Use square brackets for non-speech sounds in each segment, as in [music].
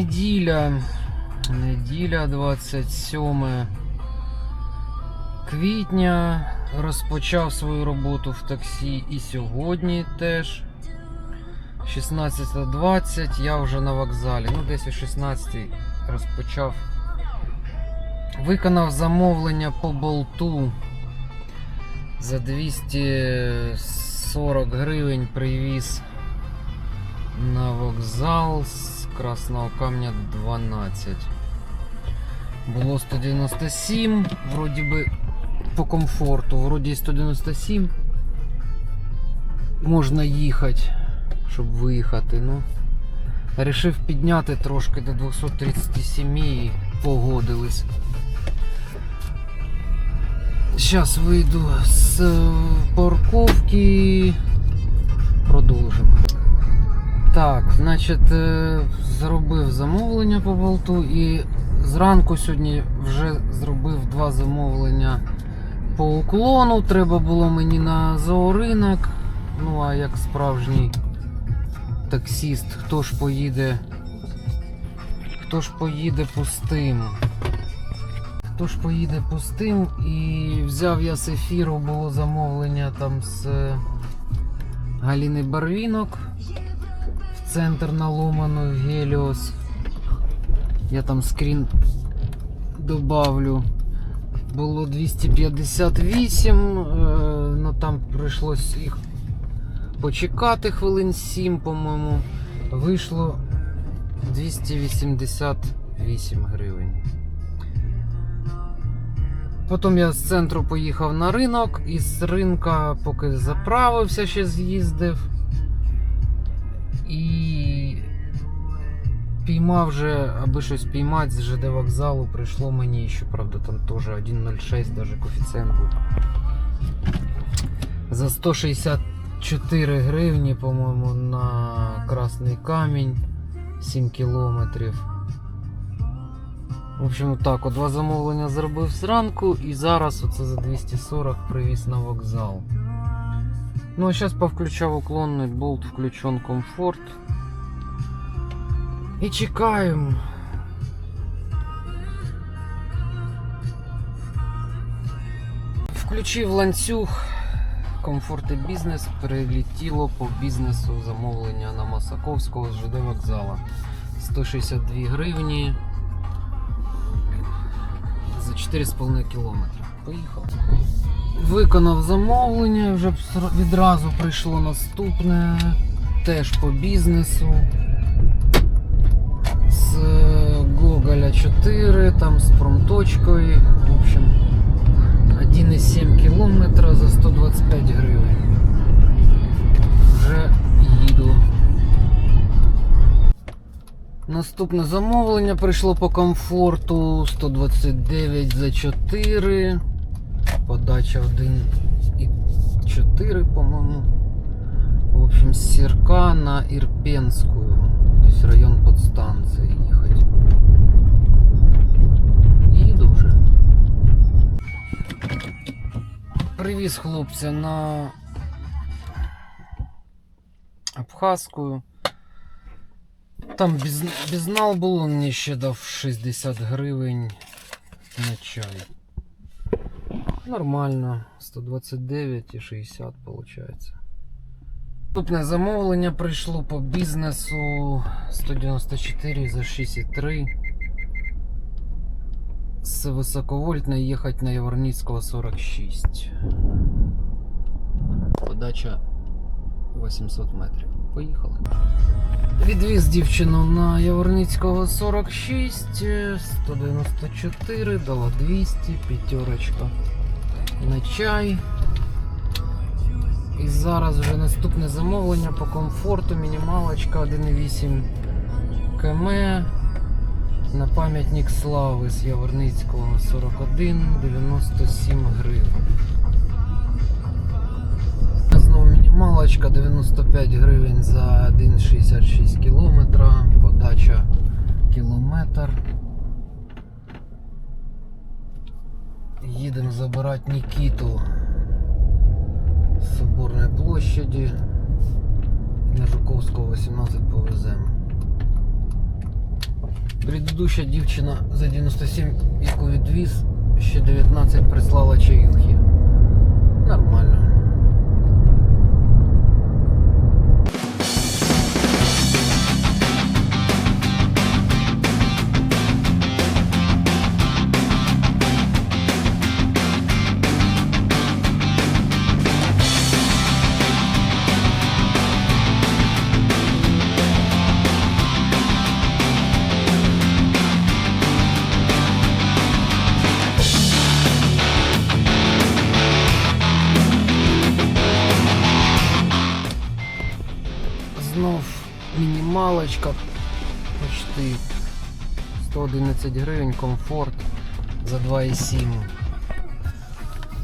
неділя. Неділя 27 квітня. Розпочав свою роботу в таксі і сьогодні теж. 16.20, я вже на вокзалі. Ну, десь о 16 розпочав. Виконав замовлення по болту. За 240 гривень привіз на вокзал з Красного Камня 12. Було 197, вроді би по комфорту, вроді 197. Можна їхати, щоб виїхати. Ну, Рішив підняти трошки до 237 і погодились. Зараз вийду з парковки. Продовжимо. Так, значить, е, зробив замовлення по болту і зранку сьогодні вже зробив два замовлення по уклону. Треба було мені на зооринок. Ну, а як справжній таксіст, хто ж поїде. Хто ж поїде пустим? Хто ж поїде пустим? І взяв я з ефіру, було замовлення там з Галіни Барвінок центр на Ломану Геліос. Я там скрін добавлю. Було 258, е, ну там прийшлось їх почекати хвилин 7, по-моєму. Вийшло 288 гривень. Потім я з центру поїхав на ринок, і з ринка, поки заправився, ще з'їздив. І піймав вже, аби щось піймати з ЖД вокзалу, прийшло мені, що правда там теж 1,06 даже коефіцієнт був. За 164 гривні, по-моєму, на Красний Камінь 7 кілометрів. В общем, так, два замовлення зробив зранку і зараз оце за 240 привіз на вокзал. Ну а зараз повключав уклонний болт, включен комфорт. І чекаємо. Включив ланцюг. Комфорт і бізнес прилетіло по бізнесу замовлення на Масаковського з ЖД вокзала. 162 гривні за 4,5 кілометри. Поїхав. Виконав замовлення, вже відразу прийшло наступне. Теж по бізнесу. З е, Гоголя 4, там з промточкою. В общем, 1,7 кілометра за 125 гривень. Вже їду. Наступне замовлення прийшло по комфорту 129 за 4. Подача 1,4, по-моєму. В общем, з Сірка на Ірпенську. Тобто район подстанції їхати. Їду вже. Привіз хлопця на Абхазську. Там біз, бізнал було, мені ще дав 60 гривень на чай. Нормально, 129 і 60 виходить. Наступне замовлення прийшло по бізнесу 194 за 6,3. З високовольтної їхати на Яворницького 46. Подача 800 метрів. Поїхали. Відвіз дівчину на Яворницького 46, е, 194, дала 200, п'ятерочка на чай. І зараз вже наступне замовлення по комфорту, мінімалочка 1,8 км на пам'ятник слави з Яворницького 41, 97 гривень. Знову мінімалочка 95 гривень за 1,66 кілометра, подача кілометр. Їдемо забирати Нікіту з Соборної площаді. На Жуковського 18 повеземо. Предыдуща дівчина за 97, яку відвіз, ще 19 прислала чаюхи. Нормально. Мінімалочка. Почти 111 гривень, комфорт за 2,7.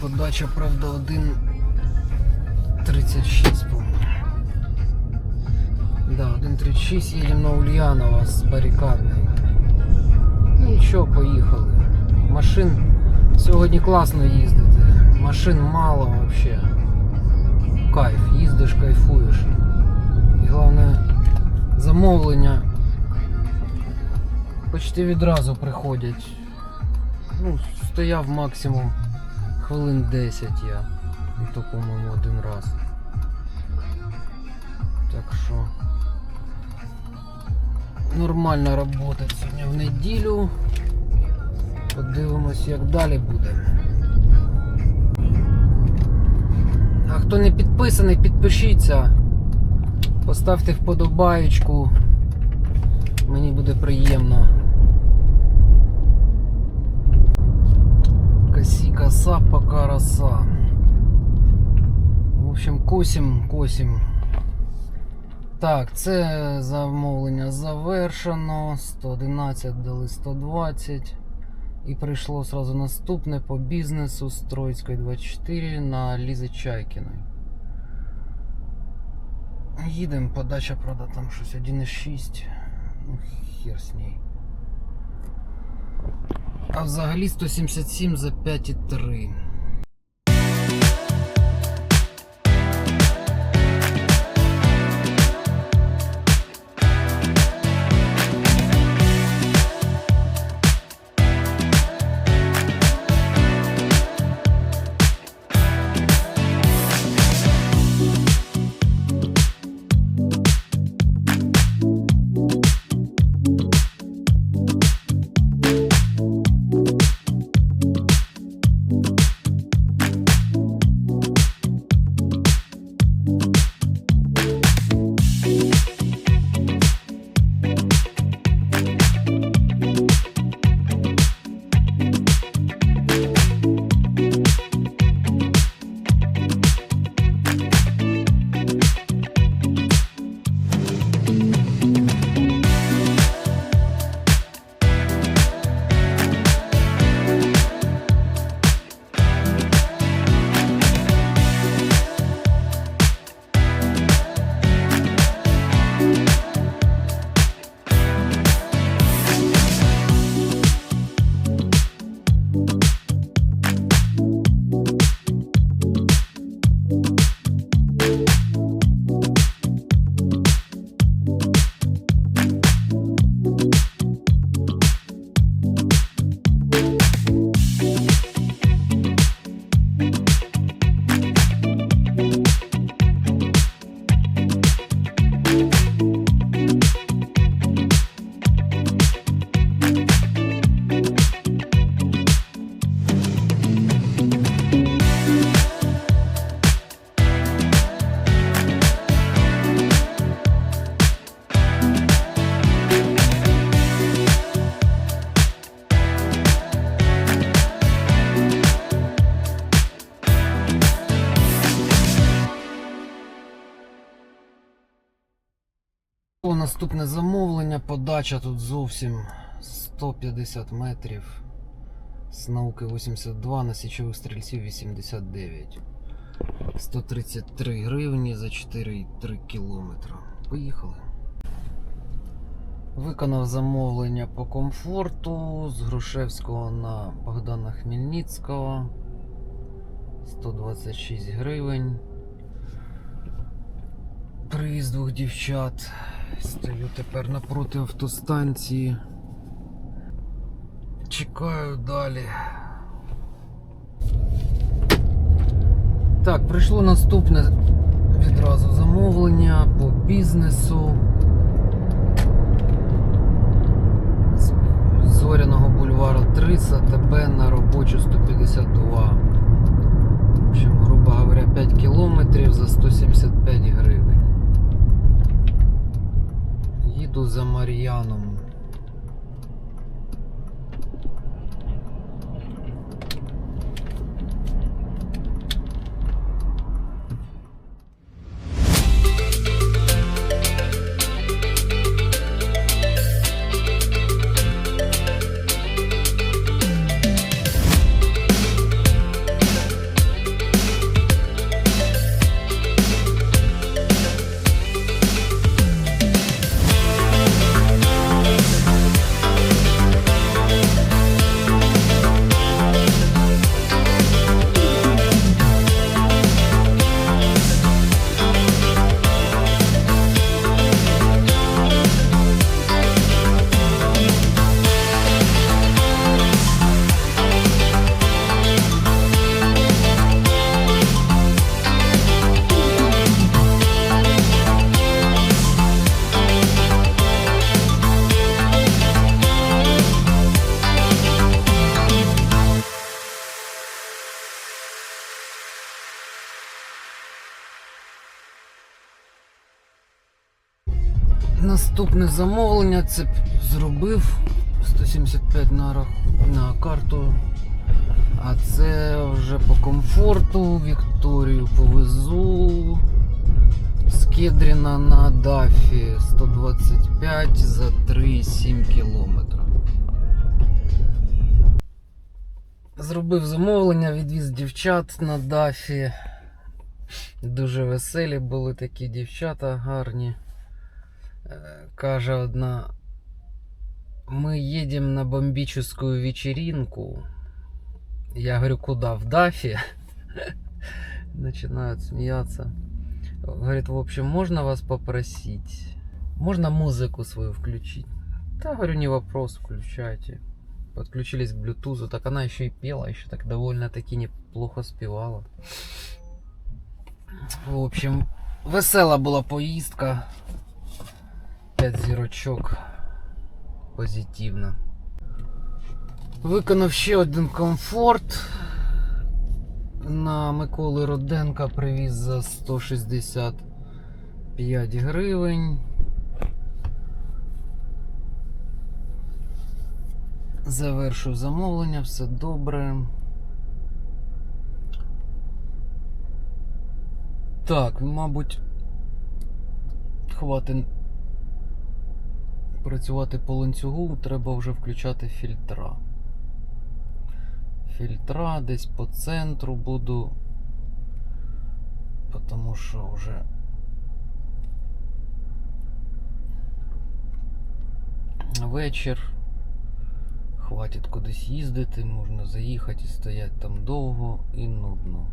Подача, правда, 1,36, по-моєму. Да, 1,36 їдемо на Ульянова з барикадної. Ну нічого, поїхали. Машин сьогодні класно їздити. Машин мало взагалі. Кайф, їздиш, кайфуєш. І головне, замовлення почти відразу приходять. Ну, стояв максимум хвилин 10 я. І то, по-моєму, один раз. Так що нормальна робота сьогодні в неділю. Подивимось, як далі буде. А хто не підписаний, підпишіться. Поставте вподобаєчку. Мені буде приємно. Косі коса, пока роса. В общем, косім, косім. Так, це замовлення завершено. 111 дали 120. І прийшло сразу наступне по бізнесу з Троїцької 24 на Лізи Чайкіної. Їдемо, подача, правда, там щось 1,6. Ну, хер з ней. А взагалі 177 за 5,3. Наступне замовлення, подача тут зовсім 150 метрів. З науки 82, на січових стрільців 89. 133 гривні за 4,3 кілометра. Поїхали. Виконав замовлення по комфорту з Грушевського на Богдана Хмельницького. 126 гривень. Привіз двох дівчат. Стою тепер напроти автостанції. чекаю далі. Так, прийшло наступне відразу замовлення по бізнесу. З Зоряного бульвару 30 ТБ на робочу 152. В общем, грубо говоря, 5 кілометрів за 175 гривень. Їду за Мар'яном. Наступне замовлення це зробив 175 на, на карту. А це вже по комфорту. Вікторію повезу з Кедріна на Дафі 125 за 3,7 кілометра. Зробив замовлення, відвіз дівчат на Дафі. Дуже веселі були такі дівчата гарні. Э, Каже одна, мы едем на бомбическую вечеринку. Я говорю, куда? В Дафе? [laughs] Начинают смеяться. Говорит, в общем, можно вас попросить? Можно музыку свою включить? Да, говорю, не вопрос, включайте. Подключились к блютузу, так она еще и пела, еще так довольно-таки неплохо спевала. В общем, весела була поїздка. 5 зірочок. Позитивно. Виконав ще один комфорт. На Миколи Руденка привіз за 165 гривень. Завершив замовлення, все добре. Так, мабуть, хватить працювати по ланцюгу, треба вже включати фільтра. Фільтра десь по центру буду. Тому що вже вечір. Хватить кудись їздити, можна заїхати і стояти там довго і нудно.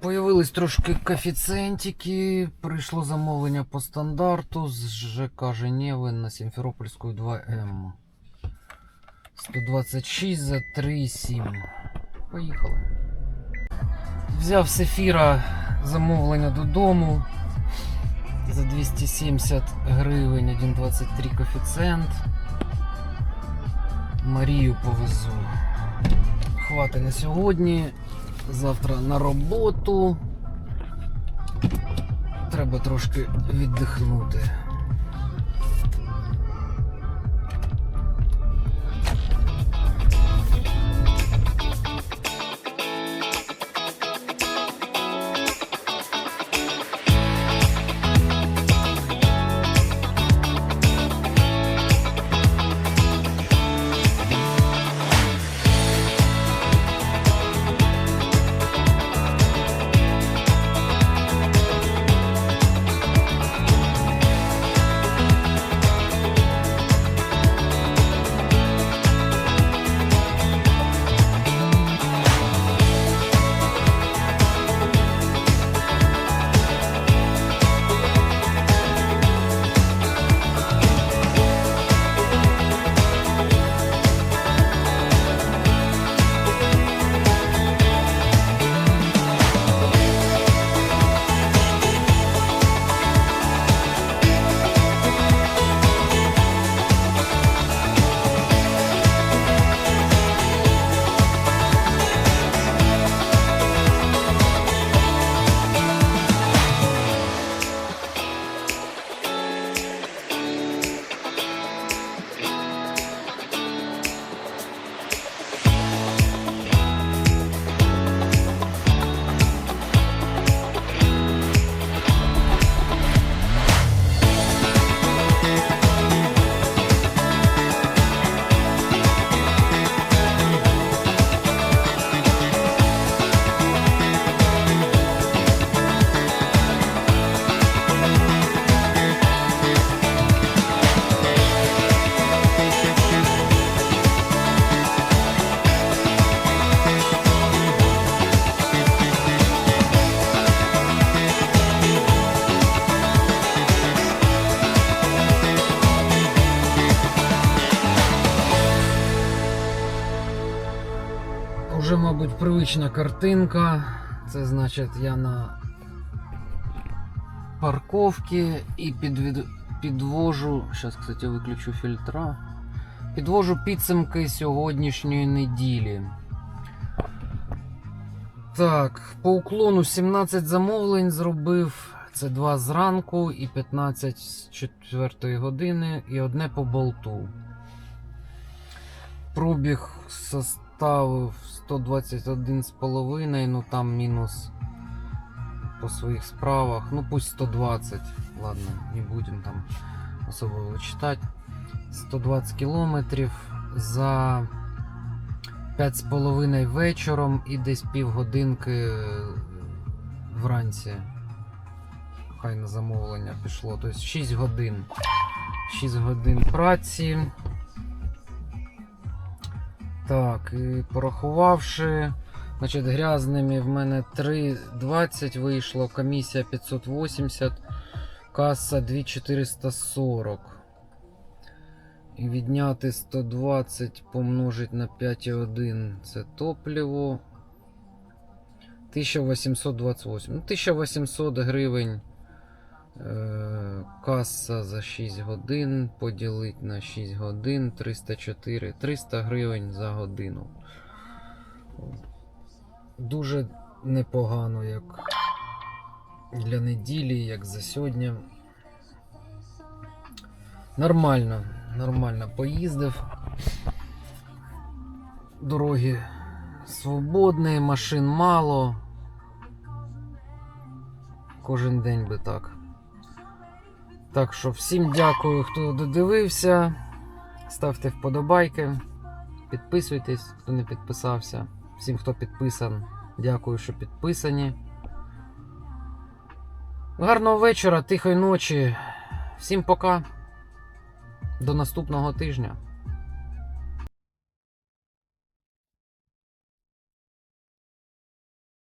Появились трошки коефіцієнтики. Прийшло замовлення по стандарту з ЖК Женєви на Сімферопольську 2М. 126 за 3,7. Поїхали. Взяв з ефіра замовлення додому. За 270 гривень 1,23 коефіцієнт. Марію повезу. Хвати на сьогодні. Завтра на роботу. Треба трошки віддихнути. Мабуть, привична картинка. Це значить, я на парковці і підвід... підвожу. Зараз, кстати, виключу фільтра. Підвожу підсумки сьогоднішньої неділі. Так, по уклону 17 замовлень зробив. Це 2 зранку і 15 з 4 години, і одне по болту. Пробіг составив 121,5, ну там мінус по своїх справах. Ну пусть 120. Ладно, не будем там особо вичитати. 120 кілометрів за 5,5 вечором і десь півгодинки вранці. Хай на замовлення пішло. Тобто 6 годин. 6 годин праці. Так, і порахувавши, значить, грязними в мене 3,20 вийшло, комісія 580, каса 2440. І відняти 120 помножить на 5,1 це топливо. 1828. Ну, 1800 гривень. Е, каса за 6 годин. Поділить на 6 годин 304. 300 гривень за годину. Дуже непогано, як для неділі, як за сьогодні. Нормально, нормально поїздив. Дороги свободні, машин мало. Кожен день би так. Так що всім дякую, хто додивився. Ставте вподобайки, підписуйтесь, хто не підписався. Всім, хто підписан, дякую, що підписані. Гарного вечора, тихої ночі. Всім пока. До наступного тижня.